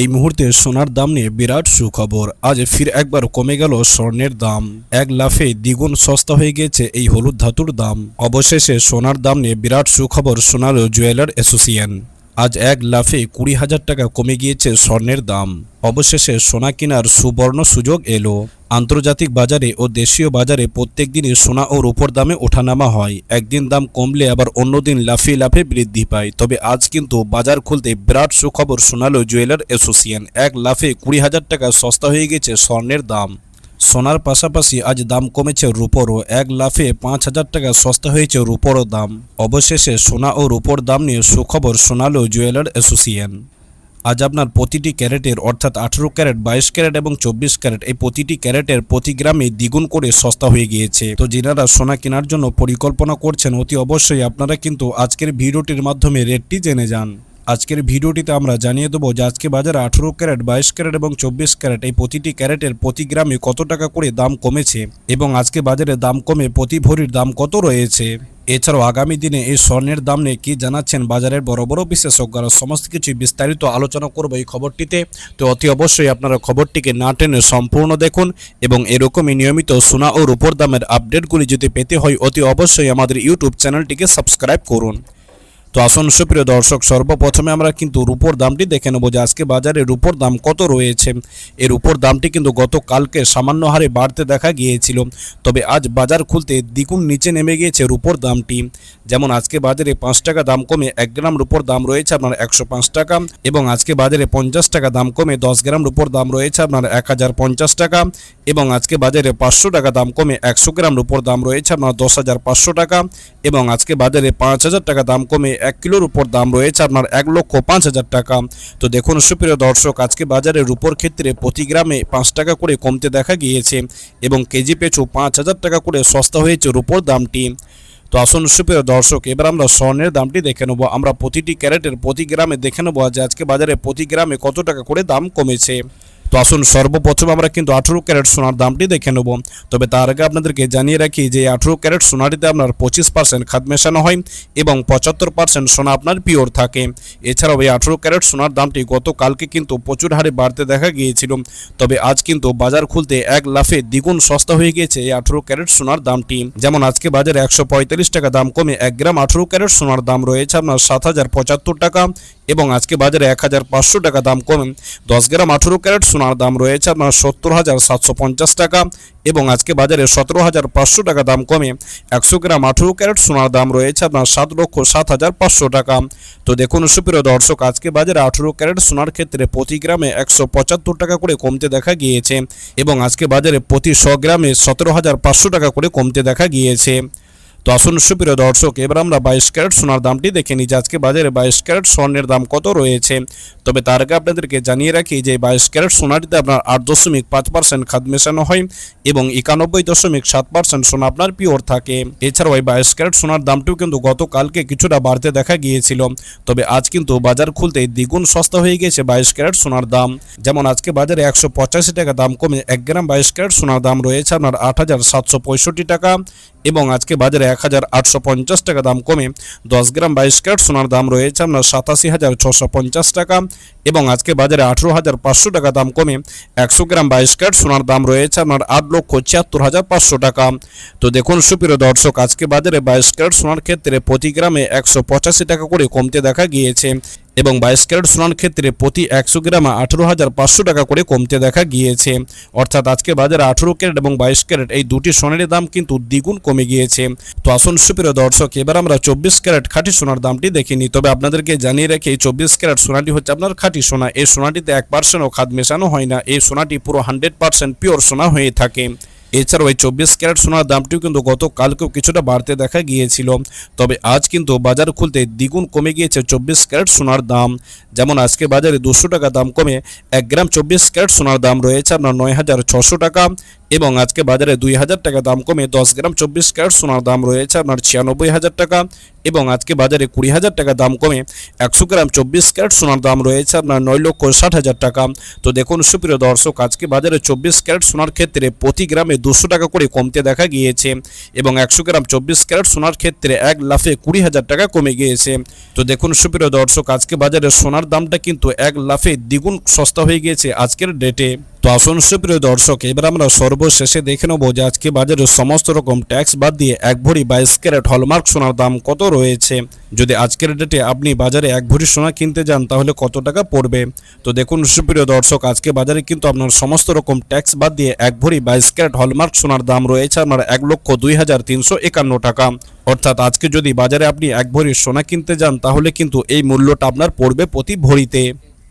এই মুহূর্তে সোনার দাম নিয়ে বিরাট সুখবর। আজ ফির একবার কমে গেল স্বর্ণের দাম। এক লাফে দ্বিগুণ সস্তা হয়ে গেছে এই হলুদ ধাতুর দাম। অবশেষে সোনার দাম নিয়ে বিরাট সুখবর শোনাল জুয়েলার অ্যাসোসিয়েশন। আজ এক লাফে কুড়ি হাজার টাকা কমে গিয়েছে স্বর্ণের দাম। অবশেষে সোনা কেনার সুবর্ণ সুযোগ এলো। আন্তর্জাতিক বাজারে ও দেশীয় বাজারে প্রত্যেক দিনই সোনা ও রূপোর দামে ওঠানামা হয়। একদিন দাম কমলে আবার অন্যদিন লাফিয়ে লাফে বৃদ্ধি পায়। তবে আজ কিন্তু বাজার খুলতে বিরাট সুখবর শোনালো জুয়েলার অ্যাসোসিয়েশন। এক লাফে কুড়ি হাজার টাকা সস্তা হয়ে গেছে স্বর্ণের দাম। সোনার পাশাপাশি আজ দাম কমেছে রূপোরও এক লাফে পাঁচ হাজার টাকা সস্তা হয়েছে রূপোরও দাম। অবশেষে সোনা ও রুপোর দাম নিয়ে সুখবর শোনালো জুয়েলার অ্যাসোসিয়েশন। আজ আপনার প্রতিটি ক্যারেটের অর্থাৎ আঠেরো ক্যারেট, বাইশ ক্যারেট এবং চব্বিশ ক্যারেট এই প্রতিটি ক্যারেটের প্রতি গ্রামে দ্বিগুণ করে সস্তা হয়ে গিয়েছে। তো যিনারা সোনা কেনার জন্য পরিকল্পনা করছেন, অতি অবশ্যই আপনারা কিন্তু আজকের ভিডিওটির মাধ্যমে রেটটি জেনে যান। আজকের ভিডিওটিতে আমরা জানিয়ে দেবো যে আজকে বাজারে আঠেরো ক্যারেট, বাইশ ক্যারেট এবং চব্বিশ ক্যারেট এই প্রতিটি ক্যারেটের প্রতি গ্রামে কত টাকা করে দাম কমেছে এবং আজকে বাজারে দাম কমে প্রতি ভরির দাম কত রয়েছে? এছাড়াও আগামী দিনে এই স্বর্ণের দাম নিয়ে কি জানাচ্ছেন বাজারের বড় বড় বিশেষজ্ঞরা? সমস্ত কিছু বিস্তারিত আলোচনা করব এই খবরটিতে। তো অতি অবশ্যই আপনারা খবরটিকে না টেনে সম্পূর্ণ দেখুন এবং এরকমই নিয়মিত সোনা ও রূপোর দামের আপডেটগুলি যদি পেতে হয় অতি অবশ্যই আমাদের ইউটিউব চ্যানেলটিকে সাবস্ক্রাইব করুন। তো আসুন সুপ্রিয় দর্শক, সর্বপ্রথমে আমরা কিন্তু রূপোর দামটি দেখে নেব যে আজকে বাজারে রূপোর দাম কত রয়েছে। এর উপর দামটি কিন্তু গতকালকে সামান্য হারে বাড়তে দেখা গিয়েছিল, তবে আজ বাজার খুলতে দ্বিগুণ নিচে নেমে গিয়েছে রূপোর দামটি। যেমন আজকে বাজারে পাঁচ টাকা দাম কমে এক গ্রাম রূপোর দাম রয়েছে আপনার একশো পাঁচ টাকা এবং আজকে বাজারে পঞ্চাশ টাকা দাম কমে দশ গ্রাম রূপোর দাম রয়েছে আপনার এক হাজার পঞ্চাশ টাকা এবং আজকে বাজারে পাঁচশো টাকা দাম কমে একশো গ্রাম রূপোর দাম রয়েছে আপনার দশ হাজার পাঁচশো টাকা এবং আজকে বাজারে পাঁচ হাজার টাকা দাম কমে এক কিলোর উপর দাম রয়েছে আপনার এক লক্ষ পাঁচ হাজার টাকা। তো দেখুন, সুপ্রিয় দর্শক, আজকে বাজারে রূপোর ক্ষেত্রে প্রতি গ্রামে পাঁচ টাকা করে কমতে দেখা গিয়েছে এবং কেজি পেছু পাঁচ হাজার টাকা করে সস্তা হয়েছে রূপোর দামটি। তো আসুন, সুপ্রিয় দর্শক, এবার আমরা স্বর্ণের দামটি দেখে নেব। আমরা প্রতিটি ক্যারেটের প্রতি গ্রামে দেখে নেব যে আজকে বাজারে প্রতি গ্রামে কত টাকা করে দাম কমেছে। তো আসুন সর্বপ্রথম আমরা কিন্তু আঠেরো ক্যারেট সোনার দামটি দেখে নেব। তবে তার আগে আপনাদেরকে জানিয়ে রাখি যে আঠেরো ক্যারেট সোনাটিতে আপনার পঁচিশ পার্সেন্ট খাদ মেশানো হয় এবং পঁচাত্তর পার্সেন্ট সোনা আপনার পিওর থাকে। এছাড়াও এই আঠেরো ক্যারেট সোনার দামটি গতকালকে কিন্তু প্রচুর হারে বাড়তে দেখা গিয়েছিল। তবে আজ কিন্তু বাজার খুলতে এক লাফে দ্বিগুণ সস্তা হয়ে গিয়েছে এই আঠেরো ক্যারেট সোনার দামটি। যেমন আজকে বাজারে একশো পঁয়তাল্লিশ টাকা দাম কমে এক গ্রাম আঠেরো ক্যারেট সোনার দাম রয়েছে আপনার সাত হাজার পঁচাত্তর টাকা। এবং আজকে বাজারে এক হাজার পাঁচশো টাকা দাম কমে দশ গ্রাম আঠেরো ক্যারেট সোনার দাম রয়েছে আপনার সত্তর হাজার সাতশো পঞ্চাশ টাকা এবং আজকে বাজারে সতেরো হাজার পাঁচশো টাকা দাম কমে একশো গ্রাম আঠেরো ক্যারেট সোনার দাম রয়েছে আপনার সাত লক্ষ সাত হাজার পাঁচশো টাকা। তো দেখুন সুপ্রিয় দর্শক, আজকে বাজারে আঠেরো ক্যারেট সোনার ক্ষেত্রে প্রতি গ্রামে একশো পঁচাত্তর টাকা করে কমতে দেখা গিয়েছে এবং আজকে বাজারে প্রতি শ গ্রামে সতেরো হাজার পাঁচশো টাকা করে কমতে দেখা গিয়েছে। তো আসুন সুপ্রিয় দর্শক, এবার আমরা বাইশ ক্যারেট সোনার দামটি দেখে নিই আজকে বাজারে বাইশ ক্যারেট স্বর্ণের দাম কত রয়েছে। তবে তার আগে আপনাদেরকে জানিয়ে রাখি যে বাইশ ক্যারেট সোনাটিতে আপনার আট দশমিক পাঁচ পার্সেন্ট খাদ মেশানো হয় এবং একানব্বই দশমিক সাত পার্সেন্ট সোনা আপনার পিওর থাকে। এছাড়াও এই বাইশ ক্যারেট সোনার দামটিও কিন্তু গতকালকে কিছুটা বাড়তে দেখা গিয়েছিল। তবে আজ কিন্তু বাজার খুলতে দ্বিগুণ সস্তা হয়ে গিয়েছে বাইশ ক্যারেট সোনার দাম। যেমন আজকে বাজারে একশো পঁচাশি টাকা দাম কমে এক গ্রাম বাইশ ক্যারেট সোনার দাম রয়েছে আপনার আট হাজার সাতশো পঁয়ষট্টি টাকা এবং আজকে বাজারে এক হাজার আটশো পঞ্চাশ টাকা দাম কমে দশ গ্রাম বাইশ ক্যারেট সোনার দাম রয়েছে আপনার সাতাশি হাজার ছশো পঞ্চাশ টাকা এবং আজকে বাজারে আঠেরো হাজার পাঁচশো টাকা দাম কমে একশো গ্রাম বাইশ ক্যারেট সোনার দাম রয়েছে আপনার আট লক্ষ ছিয়াত্তর হাজার পাঁচশো টাকা। তো দেখুন সুপ্রিয় দর্শক, আজকে বাজারে বাইশ ক্যারেট সোনার ক্ষেত্রে প্রতি গ্রামে একশো পঁচাশি টাকা করে কমতে দেখা গিয়েছে। এবং বাইশ ক্যারেট সোনার ক্ষেত্রে প্রতি একশো গ্রামে আঠেরো হাজার পাঁচশো টাকা করে কমতে দেখা গিয়েছে। অর্থাৎ আজকে বাজারে আঠেরো ক্যারেট এবং বাইশ ক্যারেট এই দুটি সোনার দাম কিন্তু দ্বিগুণ কমে গিয়েছে। তো আসুন সুপ্রিয় দর্শক, এবার আমরা চব্বিশ ক্যারেট খাঁটি সোনার দামটি দেখিনি তবে আপনাদেরকে জানিয়ে রেখে, এই চব্বিশ ক্যারেট সোনাটি হচ্ছে আপনার খাঁটি সোনা। এই সোনাটিতে এক পার্সেন্টও খাদ মেশানো হয় না। এই সোনাটি পুরো হান্ড্রেড পার্সেন্ট পিওর সোনা হয়ে থাকে। এছাড়াও এই চব্বিশ ক্যারেট সোনার দামটিও কিন্তু গতকালকেও কিছুটা বাড়তে দেখা গিয়েছিল। তবে আজ কিন্তু বাজার খুলতে দ্বিগুণ কমে গিয়েছে চব্বিশ ক্যারেট সোনার দাম। যেমন আজকে বাজারে দুশো টাকা দাম কমে এক গ্রাম চব্বিশ ক্যারেট সোনার দাম রয়েছে আপনার নয় হাজার ছশো টাকা এবং আজকে বাজারে দুই হাজার টাকা দাম কমে দশ গ্রাম চব্বিশ ক্যারেট সোনার দাম রয়েছে আপনার ছিয়ানব্বই হাজার টাকা এবং আজকে বাজারে কুড়ি হাজার টাকা দাম কমে একশো গ্রাম চব্বিশ ক্যারেট সোনার দাম রয়েছে আপনার নয় লক্ষ ষাট হাজার টাকা। তো দেখুন সুপ্রিয় দর্শক, আজকে বাজারে চব্বিশ ক্যারেট সোনার ক্ষেত্রে প্রতি গ্রামে দুশো টাকা করে কমতে দেখা গিয়েছে এবং একশো গ্রাম চব্বিশ ক্যারেট সোনার ক্ষেত্রে এক লাফে কুড়ি হাজার টাকা কমে গিয়েছে। তো দেখুন সুপ্রিয় দর্শক, আজকে বাজারে সোনার দামটা কিন্তু এক লাফে দ্বিগুণ সস্তা হয়ে গিয়েছে আজকের ডেটে তো আসুন, সুপ্রিয় দর্শক, এবার আমরা সর্বশেষে দেখে নেব যে আজকে বাজারে সমস্ত রকম ট্যাক্স বাদ দিয়ে এক ভরি বাইশ ক্যারেট হলমার্ক সোনার দাম কত রয়েছে? যদি আজকের ডেটে আপনি বাজারে এক ভরি সোনা কিনতে যান, তাহলে কত টাকা পড়বে? তো দেখুন, সুপ্রিয় দর্শক, আজকে বাজারে কিন্তু আপনার সমস্ত রকম ট্যাক্স বাদ দিয়ে এক ভরি বাইশ ক্যারেট হলমার্ক সোনার দাম রয়েছে আপনার এক লক্ষ দুই হাজার তিনশো একান্ন টাকা। অর্থাৎ আজকে যদি বাজারে আপনি এক ভরি সোনা কিনতে যান, তাহলে কিন্তু এই মূল্যটা আপনার পড়বে প্রতি ভরিতে।